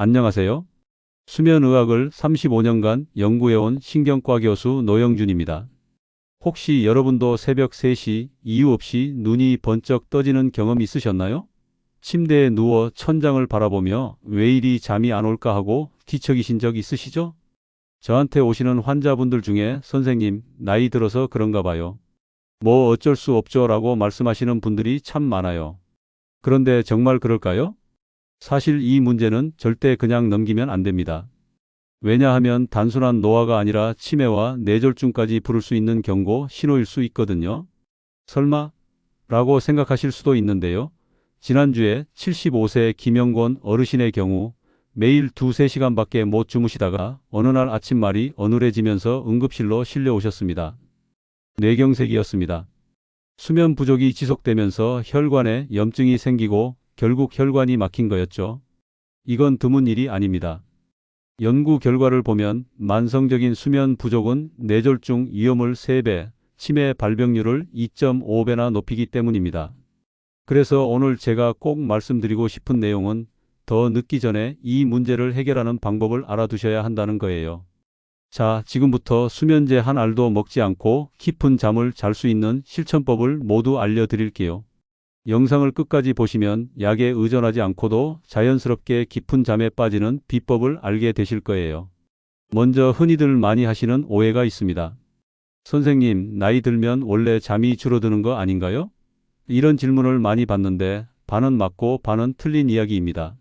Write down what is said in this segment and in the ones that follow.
안녕하세요. 수면의학을 35년간 연구해온 신경과 교수 노영준입니다. 혹시 여러분도 새벽 3시 이유 없이 눈이 번쩍 떠지는 경험 있으셨나요? 침대에 누워 천장을 바라보며 왜 이리 잠이 안 올까 하고 뒤척이신 적 있으시죠? 저한테 오시는 환자분들 중에 선생님, 나이 들어서 그런가 봐요. 뭐 어쩔 수 없죠 라고 말씀하시는 분들이 참 많아요. 그런데 정말 그럴까요? 사실 이 문제는 절대 그냥 넘기면 안 됩니다. 왜냐하면 단순한 노화가 아니라 치매와 뇌졸중까지 부를 수 있는 경고 신호일 수 있거든요. 설마? 라고 생각하실 수도 있는데요. 지난주에 75세 김영곤 어르신의 경우 매일 두세 시간밖에 못 주무시다가 어느 날 아침 말이 어눌해지면서 응급실로 실려오셨습니다. 뇌경색이었습니다. 수면 부족이 지속되면서 혈관에 염증이 생기고 결국 혈관이 막힌 거였죠. 이건 드문 일이 아닙니다. 연구 결과를 보면 만성적인 수면 부족은 뇌졸중 위험을 3배, 치매 발병률을 2.5배나 높이기 때문입니다. 그래서 오늘 제가 꼭 말씀드리고 싶은 내용은 더 늦기 전에 이 문제를 해결하는 방법을 알아두셔야 한다는 거예요. 자, 지금부터 수면제 한 알도 먹지 않고 깊은 잠을 잘 수 있는 실천법을 모두 알려드릴게요. 영상을 끝까지 보시면 약에 의존하지 않고도 자연스럽게 깊은 잠에 빠지는 비법을 알게 되실 거예요. 먼저 흔히들 많이 하시는 오해가 있습니다. 선생님, 나이 들면 원래 잠이 줄어드는 거 아닌가요? 이런 질문을 많이 받는데 반은 맞고 반은 틀린 이야기입니다.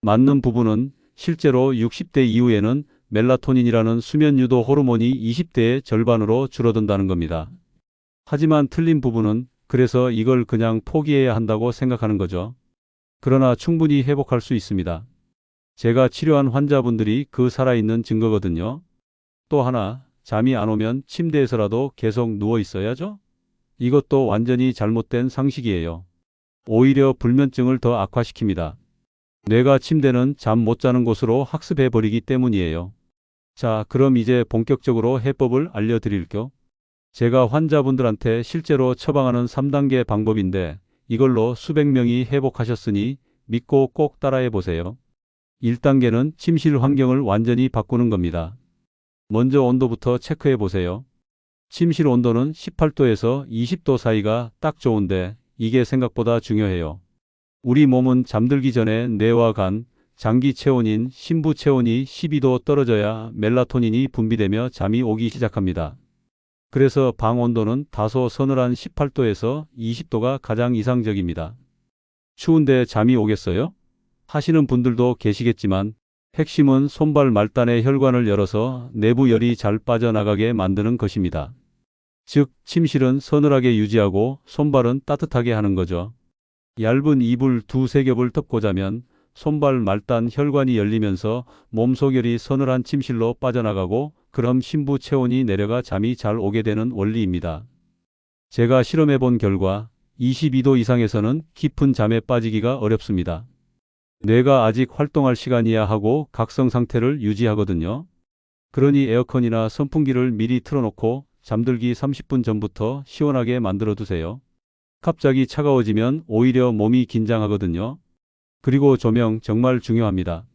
맞는 부분은 실제로 60대 이후에는 멜라토닌이라는 수면 유도 호르몬이 20대의 절반으로 줄어든다는 겁니다. 하지만 틀린 부분은 그래서 이걸 그냥 포기해야 한다고 생각하는 거죠. 그러나 충분히 회복할 수 있습니다. 제가 치료한 환자분들이 그 살아있는 증거거든요. 또 하나, 잠이 안 오면 침대에서라도 계속 누워 있어야죠? 이것도 완전히 잘못된 상식이에요. 오히려 불면증을 더 악화시킵니다. 뇌가 침대는 잠 못 자는 곳으로 학습해 버리기 때문이에요. 자, 그럼 이제 본격적으로 해법을 알려드릴게요. 제가 환자분들한테 실제로 처방하는 3단계 방법인데 이걸로 수백 명이 회복하셨으니 믿고 꼭 따라해 보세요. 1단계는 침실 환경을 완전히 바꾸는 겁니다. 먼저 온도부터 체크해 보세요. 침실 온도는 18도에서 20도 사이가 딱 좋은데 이게 생각보다 중요해요. 우리 몸은 잠들기 전에 뇌와 간, 장기 체온인 심부 체온이 12도 떨어져야 멜라토닌이 분비되며 잠이 오기 시작합니다. 그래서 방 온도는 다소 서늘한 18도에서 20도가 가장 이상적입니다. 추운데 잠이 오겠어요? 하시는 분들도 계시겠지만 핵심은 손발 말단의 혈관을 열어서 내부 열이 잘 빠져나가게 만드는 것입니다. 즉, 침실은 서늘하게 유지하고 손발은 따뜻하게 하는 거죠. 얇은 이불 두세 겹을 덮고 자면 손발 말단 혈관이 열리면서 몸속열이 서늘한 침실로 빠져나가고 그럼 신부 체온이 내려가 잠이 잘 오게 되는 원리입니다. 제가 실험해 본 결과 22도 이상에서는 깊은 잠에 빠지기가 어렵습니다. 뇌가 아직 활동할 시간이야 하고 각성 상태를 유지하거든요. 그러니 에어컨이나 선풍기를 미리 틀어놓고 잠들기 30분 전부터 시원하게 만들어 두세요. 갑자기 차가워지면 오히려 몸이 긴장하거든요. 그리고 조명 정말 중요합니다.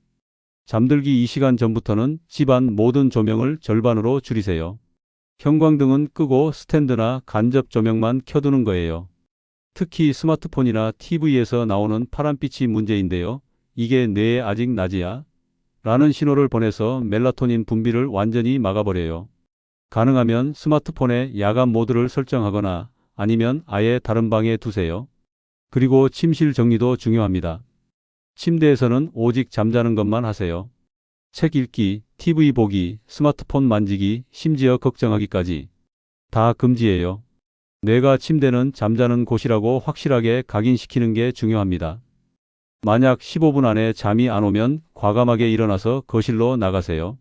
잠들기 2시간 전부터는 집안 모든 조명을 절반으로 줄이세요. 형광등은 끄고 스탠드나 간접 조명만 켜두는 거예요. 특히 스마트폰이나 TV에서 나오는 파란빛이 문제인데요. 이게 뇌에 아직 낮이야? 라는 신호를 보내서 멜라토닌 분비를 완전히 막아버려요. 가능하면 스마트폰에 야간 모드를 설정하거나 아니면 아예 다른 방에 두세요. 그리고 침실 정리도 중요합니다. 침대에서는 오직 잠자는 것만 하세요. 책 읽기, TV 보기, 스마트폰 만지기, 심지어 걱정하기까지 다 금지예요. 뇌가 침대는 잠자는 곳이라고 확실하게 각인시키는 게 중요합니다. 만약 15분 안에 잠이 안 오면 과감하게 일어나서 거실로 나가세요.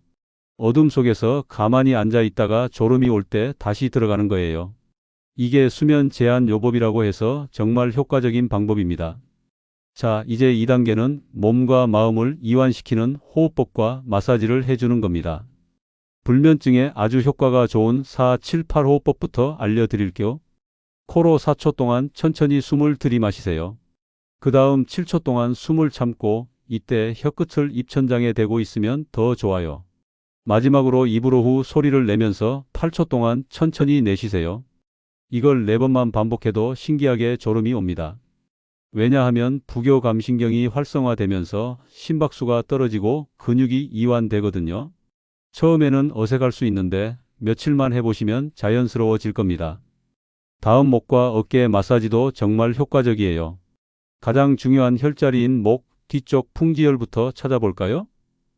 어둠 속에서 가만히 앉아 있다가 졸음이 올 때 다시 들어가는 거예요. 이게 수면 제한 요법이라고 해서 정말 효과적인 방법입니다. 자, 이제 2단계는 몸과 마음을 이완시키는 호흡법과 마사지를 해주는 겁니다. 불면증에 아주 효과가 좋은 4, 7, 8 호흡법부터 알려드릴게요. 코로 4초 동안 천천히 숨을 들이마시세요. 그 다음 7초 동안 숨을 참고 이때 혀끝을 입천장에 대고 있으면 더 좋아요. 마지막으로 입으로 후 소리를 내면서 8초 동안 천천히 내쉬세요. 이걸 4번만 반복해도 신기하게 졸음이 옵니다. 왜냐하면 부교감신경이 활성화되면서 심박수가 떨어지고 근육이 이완되거든요. 처음에는 어색할 수 있는데 며칠만 해보시면 자연스러워질 겁니다. 다음 목과 어깨 마사지도 정말 효과적이에요. 가장 중요한 혈자리인 목 뒤쪽 풍지혈부터 찾아볼까요?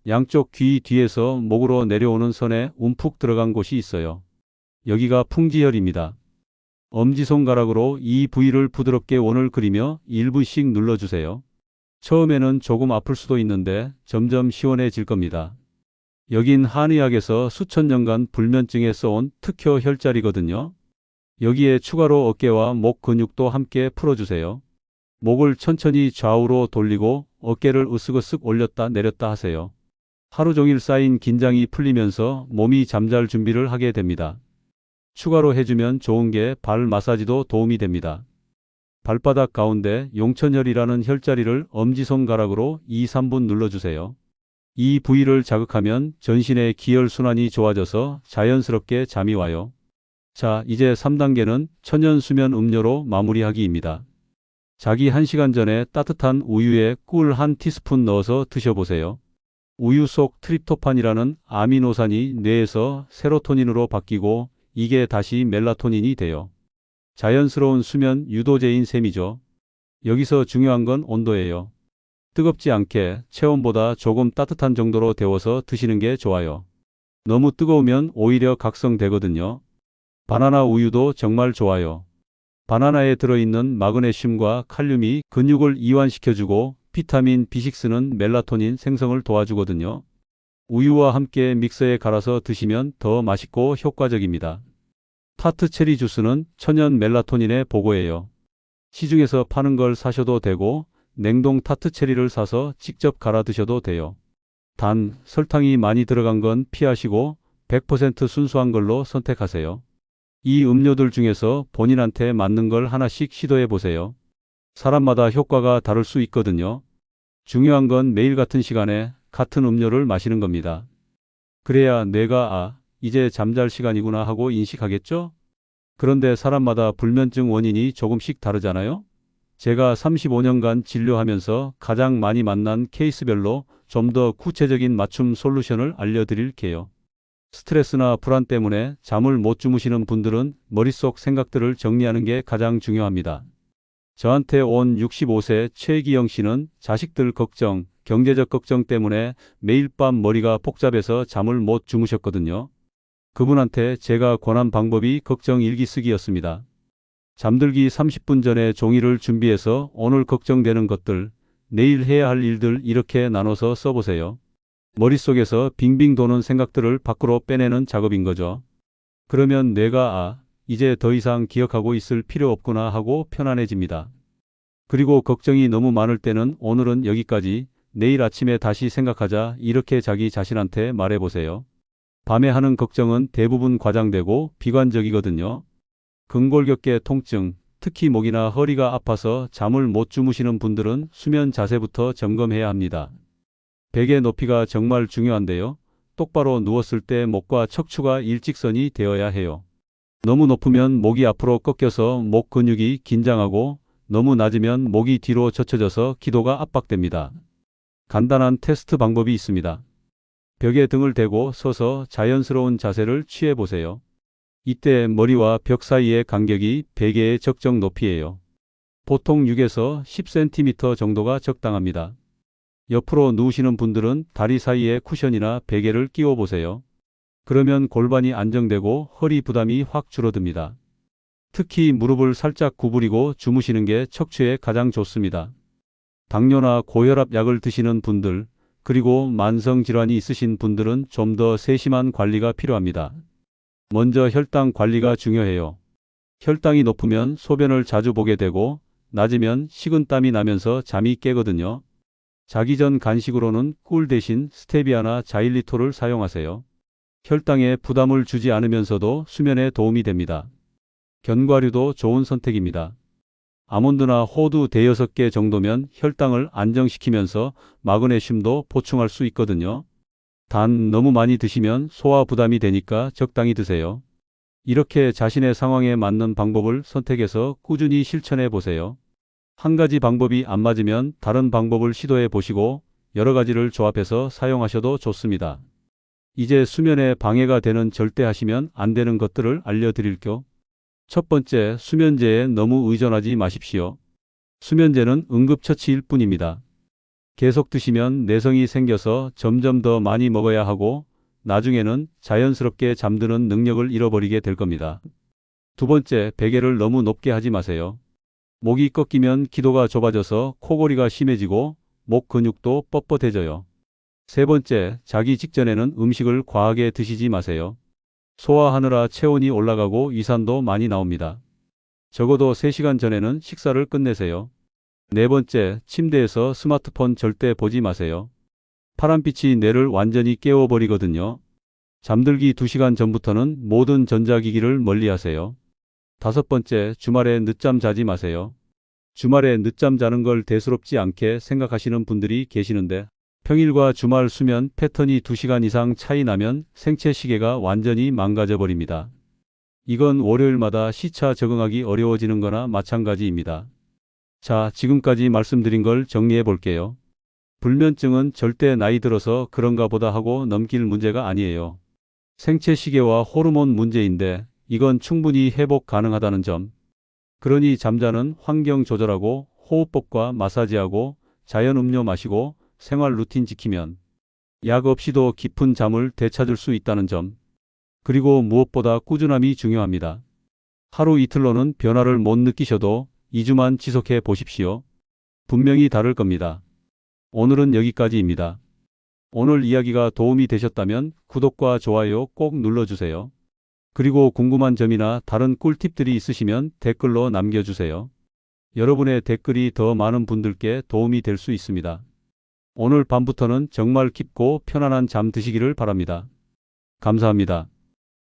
양쪽 귀 뒤에서 목으로 내려오는 선에 움푹 들어간 곳이 있어요. 여기가 풍지혈입니다. 엄지손가락으로 이 부위를 부드럽게 원을 그리며 1분씩 눌러주세요. 처음에는 조금 아플 수도 있는데 점점 시원해질 겁니다. 여긴 한의학에서 수천 년간 불면증에 써온 특효 혈자리거든요. 여기에 추가로 어깨와 목 근육도 함께 풀어주세요. 목을 천천히 좌우로 돌리고 어깨를 으쓱으쓱 올렸다 내렸다 하세요. 하루 종일 쌓인 긴장이 풀리면서 몸이 잠잘 준비를 하게 됩니다. 추가로 해주면 좋은 게 발 마사지도 도움이 됩니다. 발바닥 가운데 용천혈이라는 혈자리를 엄지손가락으로 2, 3분 눌러주세요. 이 부위를 자극하면 전신의 기혈 순환이 좋아져서 자연스럽게 잠이 와요. 자, 이제 3단계는 천연 수면 음료로 마무리하기입니다. 자기 1시간 전에 따뜻한 우유에 꿀 한 티스푼 넣어서 드셔보세요. 우유 속 트립토판이라는 아미노산이 뇌에서 세로토닌으로 바뀌고 이게 다시 멜라토닌이 돼요. 자연스러운 수면 유도제인 셈이죠. 여기서 중요한 건 온도예요. 뜨겁지 않게 체온보다 조금 따뜻한 정도로 데워서 드시는 게 좋아요. 너무 뜨거우면 오히려 각성되거든요. 바나나 우유도 정말 좋아요. 바나나에 들어있는 마그네슘과 칼륨이 근육을 이완시켜주고 비타민 B6는 멜라토닌 생성을 도와주거든요. 우유와 함께 믹서에 갈아서 드시면 더 맛있고 효과적입니다. 타트 체리 주스는 천연 멜라토닌의 보고예요. 시중에서 파는 걸 사셔도 되고 냉동 타트 체리를 사서 직접 갈아 드셔도 돼요. 단 설탕이 많이 들어간 건 피하시고 100% 순수한 걸로 선택하세요. 이 음료들 중에서 본인한테 맞는 걸 하나씩 시도해 보세요. 사람마다 효과가 다를 수 있거든요. 중요한 건 매일 같은 시간에 같은 음료를 마시는 겁니다. 그래야 뇌가 아, 이제 잠잘 시간이구나 하고 인식하겠죠? 그런데 사람마다 불면증 원인이 조금씩 다르잖아요? 제가 35년간 진료하면서 가장 많이 만난 케이스별로 좀 더 구체적인 맞춤 솔루션을 알려드릴게요. 스트레스나 불안 때문에 잠을 못 주무시는 분들은 머릿속 생각들을 정리하는 게 가장 중요합니다. 저한테 온 65세 최기영 씨는 자식들 걱정, 경제적 걱정 때문에 매일 밤 머리가 복잡해서 잠을 못 주무셨거든요. 그분한테 제가 권한 방법이 걱정 일기 쓰기였습니다. 잠들기 30분 전에 종이를 준비해서 오늘 걱정되는 것들, 내일 해야 할 일들 이렇게 나눠서 써보세요. 머릿속에서 빙빙 도는 생각들을 밖으로 빼내는 작업인 거죠. 그러면 뇌가 아, 이제 더 이상 기억하고 있을 필요 없구나 하고 편안해집니다. 그리고 걱정이 너무 많을 때는 오늘은 여기까지, 내일 아침에 다시 생각하자 이렇게 자기 자신한테 말해보세요. 밤에 하는 걱정은 대부분 과장되고 비관적이거든요. 근골격계 통증, 특히 목이나 허리가 아파서 잠을 못 주무시는 분들은 수면 자세부터 점검해야 합니다. 베개 높이가 정말 중요한데요. 똑바로 누웠을 때 목과 척추가 일직선이 되어야 해요. 너무 높으면 목이 앞으로 꺾여서 목 근육이 긴장하고 너무 낮으면 목이 뒤로 젖혀져서 기도가 압박됩니다. 간단한 테스트 방법이 있습니다. 벽에 등을 대고 서서 자연스러운 자세를 취해 보세요. 이때 머리와 벽 사이의 간격이 베개의 적정 높이예요. 보통 6에서 10cm 정도가 적당합니다. 옆으로 누우시는 분들은 다리 사이에 쿠션이나 베개를 끼워 보세요. 그러면 골반이 안정되고 허리 부담이 확 줄어듭니다. 특히 무릎을 살짝 구부리고 주무시는 게 척추에 가장 좋습니다. 당뇨나 고혈압 약을 드시는 분들, 그리고 만성 질환이 있으신 분들은 좀 더 세심한 관리가 필요합니다. 먼저 혈당 관리가 중요해요. 혈당이 높으면 소변을 자주 보게 되고 낮으면 식은땀이 나면서 잠이 깨거든요. 자기 전 간식으로는 꿀 대신 스테비아나 자일리토를 사용하세요. 혈당에 부담을 주지 않으면서도 수면에 도움이 됩니다. 견과류도 좋은 선택입니다. 아몬드나 호두 대여섯 개 정도면 혈당을 안정시키면서 마그네슘도 보충할 수 있거든요. 단 너무 많이 드시면 소화 부담이 되니까 적당히 드세요. 이렇게 자신의 상황에 맞는 방법을 선택해서 꾸준히 실천해 보세요. 한 가지 방법이 안 맞으면 다른 방법을 시도해 보시고 여러 가지를 조합해서 사용하셔도 좋습니다. 이제 수면에 방해가 되는 절대 하시면 안 되는 것들을 알려드릴게요. 첫 번째, 수면제에 너무 의존하지 마십시오. 수면제는 응급처치일 뿐입니다. 계속 드시면 내성이 생겨서 점점 더 많이 먹어야 하고 나중에는 자연스럽게 잠드는 능력을 잃어버리게 될 겁니다. 두 번째, 베개를 너무 높게 하지 마세요. 목이 꺾이면 기도가 좁아져서 코골이가 심해지고 목 근육도 뻣뻣해져요. 세 번째, 자기 직전에는 음식을 과하게 드시지 마세요. 소화하느라 체온이 올라가고 위산도 많이 나옵니다. 적어도 3시간 전에는 식사를 끝내세요. 네 번째, 침대에서 스마트폰 절대 보지 마세요. 파란빛이 뇌를 완전히 깨워버리거든요. 잠들기 2시간 전부터는 모든 전자기기를 멀리 하세요. 다섯 번째, 주말에 늦잠 자지 마세요. 주말에 늦잠 자는 걸 대수롭지 않게 생각하시는 분들이 계시는데 평일과 주말 수면 패턴이 2시간 이상 차이 나면 생체 시계가 완전히 망가져 버립니다. 이건 월요일마다 시차 적응하기 어려워지는 거나 마찬가지입니다. 자, 지금까지 말씀드린 걸 정리해 볼게요. 불면증은 절대 나이 들어서 그런가 보다 하고 넘길 문제가 아니에요. 생체 시계와 호르몬 문제인데 이건 충분히 회복 가능하다는 점. 그러니 잠자는 환경 조절하고 호흡법과 마사지하고 자연 음료 마시고 생활 루틴 지키면 약 없이도 깊은 잠을 되찾을 수 있다는 점. 그리고 무엇보다 꾸준함이 중요합니다. 하루 이틀로는 변화를 못 느끼셔도 2주만 지속해 보십시오. 분명히 다를 겁니다. 오늘은 여기까지입니다. 오늘 이야기가 도움이 되셨다면 구독과 좋아요 꼭 눌러주세요. 그리고 궁금한 점이나 다른 꿀팁들이 있으시면 댓글로 남겨주세요. 여러분의 댓글이 더 많은 분들께 도움이 될 수 있습니다. 오늘 밤부터는 정말 깊고 편안한 잠 드시기를 바랍니다. 감사합니다.